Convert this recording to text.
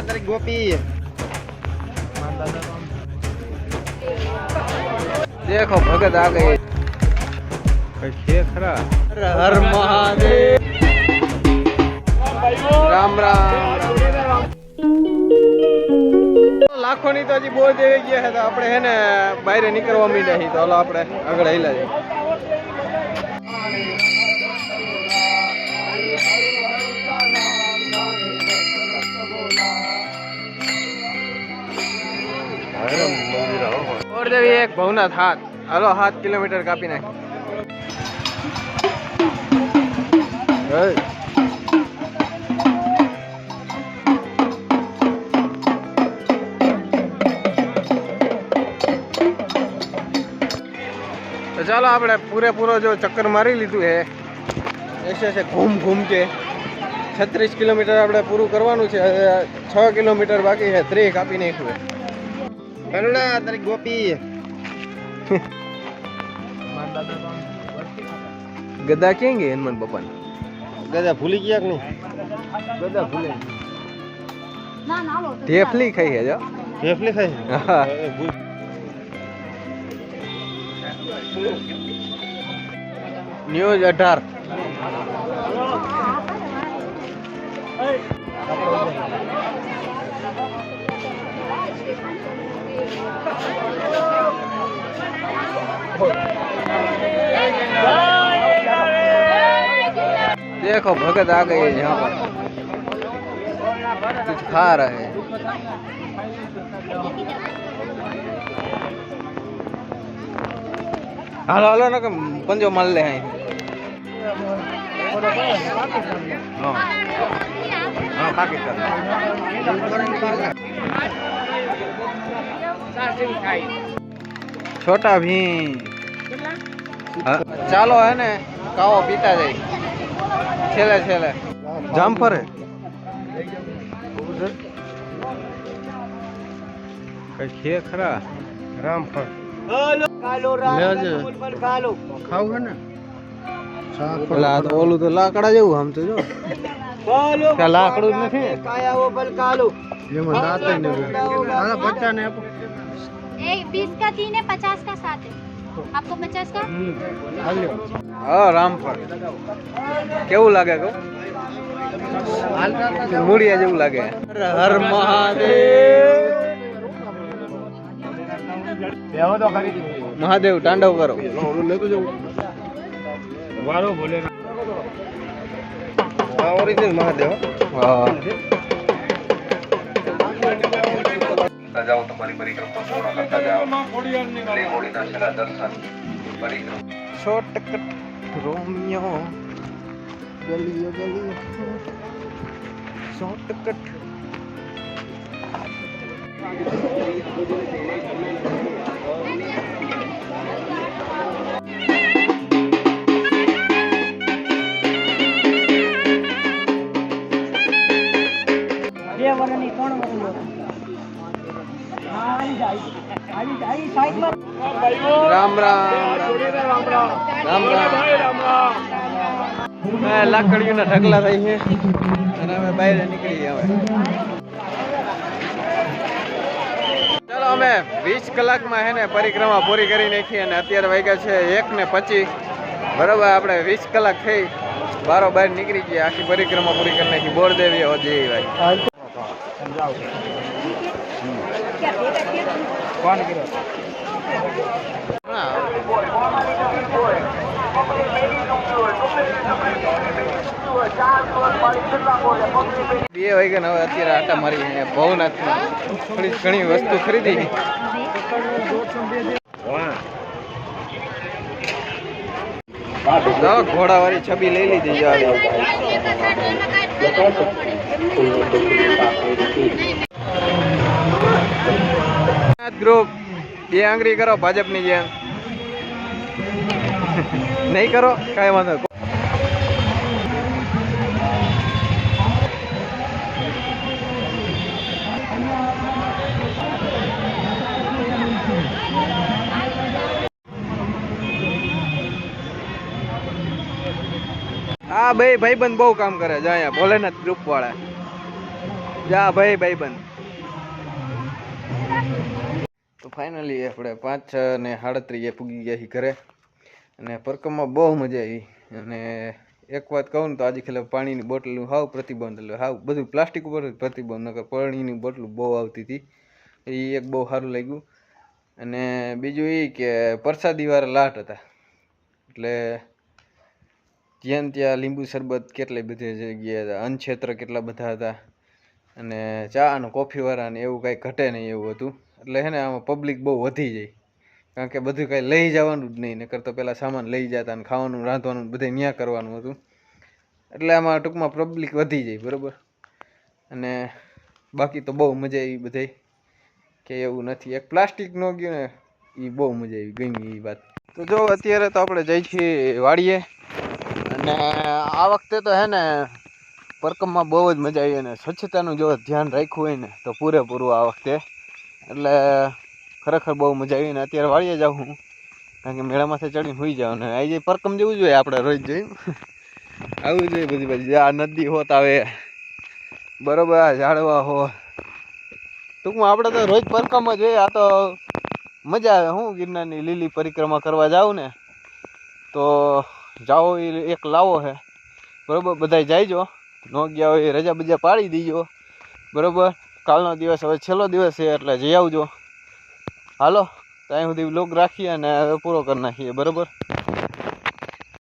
તારી ગોપી દેખો ભગત આ ગઈ છે ખરા હર મહાદેવ રામ રામ લાખો ની તો હજી બોર દેવી ગયા છે તો આપણે હે ને બહાર નીકળવા માંડ્યા છીએ તો હાલો આપણે આગળ હેલા જઈએ. બોર દેવી એક ભવનાથ હાથ. હાલો સાત કિલોમીટર કાપી નાખ. તો ચાલો આપણે પૂરેપૂરો જો ચક્કર મારી લીધું છે એસે છે ઘૂમ ઘૂમ કે. છત્રીસ કિલોમીટર આપણે પૂરું કરવાનું છે. છ કિલોમીટર બાકી છે. ત્રીસ કાપી નાખ્યું તારી ગોપી. ગદા ક્યાં ગઈ હનુમાન બાપા ગદા ભૂલી ગયા કે નહીં? ગદા ભૂલે. ઢેફલી ખાઈ છે જો. ઢેફલી ખાઈ હા. ન્યૂઝ અઢાર. देखो, भगत आ गए यहाँ पर। कुछ खा रहे हाँ। हलो ना पंजो मल ले हैं। हाँ। हाँ पाकिस्तान છોટા ભીમ. ચાલો હે. ને કાવો પીતા જાય. છેલ્લે છેલ્લે. જામફરે હે કઈ છે ખરા? રામફળ ખાવું હે ને? તો ઓલું તો લાકડા જેવું આમ તો જો. લાકડું નથી. એમાં દાંત ને બચ્ચા ને આપો. एक बीस का तीन है पचास का सात है आपको पचास का હાલ્યો હા રામફળ કેવું લાગે કહું મૂળિયા જેવું લાગે હર હર મહાદેવ બેહો તો ખરી મહાદેવ તાંડવ કરો ઓલું લેતું જવું વારો બોલે ઓરિજિનલ મહાદેવ હા કરતા જાઓ તમારી પરિક્રમા પૂર્ણ કરતા જાઓ. શ્રી હોળીના છેલ્લા દર્શન પરિક્રમા. Shortcut Romeo. ગલીઓ ગલીઓ શોર્ટકટ. રામ રામ. રામ રામ. રામ લાકડીઓના ઢગલા થઈ છે. અને અમે બહાર નીકળી હવે. ચાલો અમે વીસ કલાકમાં હે ને પરિક્રમા પૂરી કરી નાખી અને અત્યારે વાગ્યા છે એક ને પચીસ. બરાબર, આપણે વીસ કલાક થઈ. બારો બાર નીકળી ગયા. આખી પરિક્રમા પૂરી કરી નાખી. બોરદેવી હોજી ભાઈ. કોણ કર્યો. બે વાગ્યા ને હવે અત્યારે આટા મારી ભવનાથ ભવનાથમાં થોડી ઘણી વસ્તુ ખરીદી. ઘોડા ઘોડાવાળી છબી લઈ લીધી જો ગ્રુપ, બે આંગળી કરો, ભાજપની જેમ. નહીં કરો, કાંઈ વાંધો. આ બે ભાઈબંધ બહુ કામ કરે જા અહીંયા, ભોલેનાથ ગ્રુપ વાળા જા ભાઈ ભાઈ બંધ તો ફાઇનલી આપણે પાંચ છ ને સાડત્રીએ પૂગી ગયા છીએ ઘરે. અને પરકમમાં બહુ મજા આવી. અને એક વાત કહું ને તો આજે ખાલી પાણીની બોટલનું હાવ પ્રતિબંધ એટલે હાવ બધું પ્લાસ્ટિક ઉપર પ્રતિબંધ, નકર પાણીની બોટલ બહુ આવતી હતી. એ એક બહુ સારું લાગ્યું. અને બીજું એ કે પ્રસાદીવાળા લાટ હતા. એટલે જ્યાં ત્યાં લીંબુ શરબત કેટલી બધી જગ્યાએ હતા અનક્ષેત્ર કેટલા બધા હતા અને ચા અને કોફીવાળાને એવું કાંઈ ઘટે નહીં એવું હતું. એટલે હે ને આમાં પબ્લિક બહુ વધી જાય કારણ કે બધું કાંઈ લઈ જવાનું જ નહીં, નકર તો પહેલાં સામાન લઈ જતા અને ખાવાનું, રાંધવાનું, બધે ન્યા કરવાનું હતું. એટલે આમાં ટૂંકમાં પબ્લિક વધી જાય બરાબર? અને બાકી તો બહુ મજા આવી બધાય. કે એવું નથી. એક પ્લાસ્ટિક નો ગયું ને એ બહુ મજા આવી, ગમી એ વાત. તો જો, અત્યારે તો આપણે જઈ છીએ વાડીએ. અને આ વખતે તો હે ને પરકમમાં બહુ જ મજા આવી અને સ્વચ્છતાનું જો ધ્યાન રાખ્યું હોય ને, તો પૂરેપૂરું આ વખતે. એટલે ખરેખર બહુ મજા આવી ને અત્યારે વાળીએ જાઉં હું. કારણ કે મેળામાંથી ચડીને સુઈ જાવ ને. આવી જાય પરકમ જેવું જોઈએ આપણે, રોજ જોયું? આવું જોઈએ બધી બધી આ નદી હોત આવે બરોબર, આ ઝાડવા હો ટૂંકમાં આપણે તો રોજ પરકમ જ જોઈએ આ તો મજા આવે. હું ગિરનારની લીલી પરિક્રમા કરવા જાઉં ને, તો જાઓ એ એક લાવો છે બરોબર? બધાય જાયજો. ન ગયા હોય રજા બજા પાડી દીજો. બરોબર? કાલનો દિવસ હવે છેલ્લો દિવસ છે એટલે જઈ આવજો. હાલો, ત્યાં સુધી લોક રાખીએ અને પૂરો કરી નાખીએ. બરોબર?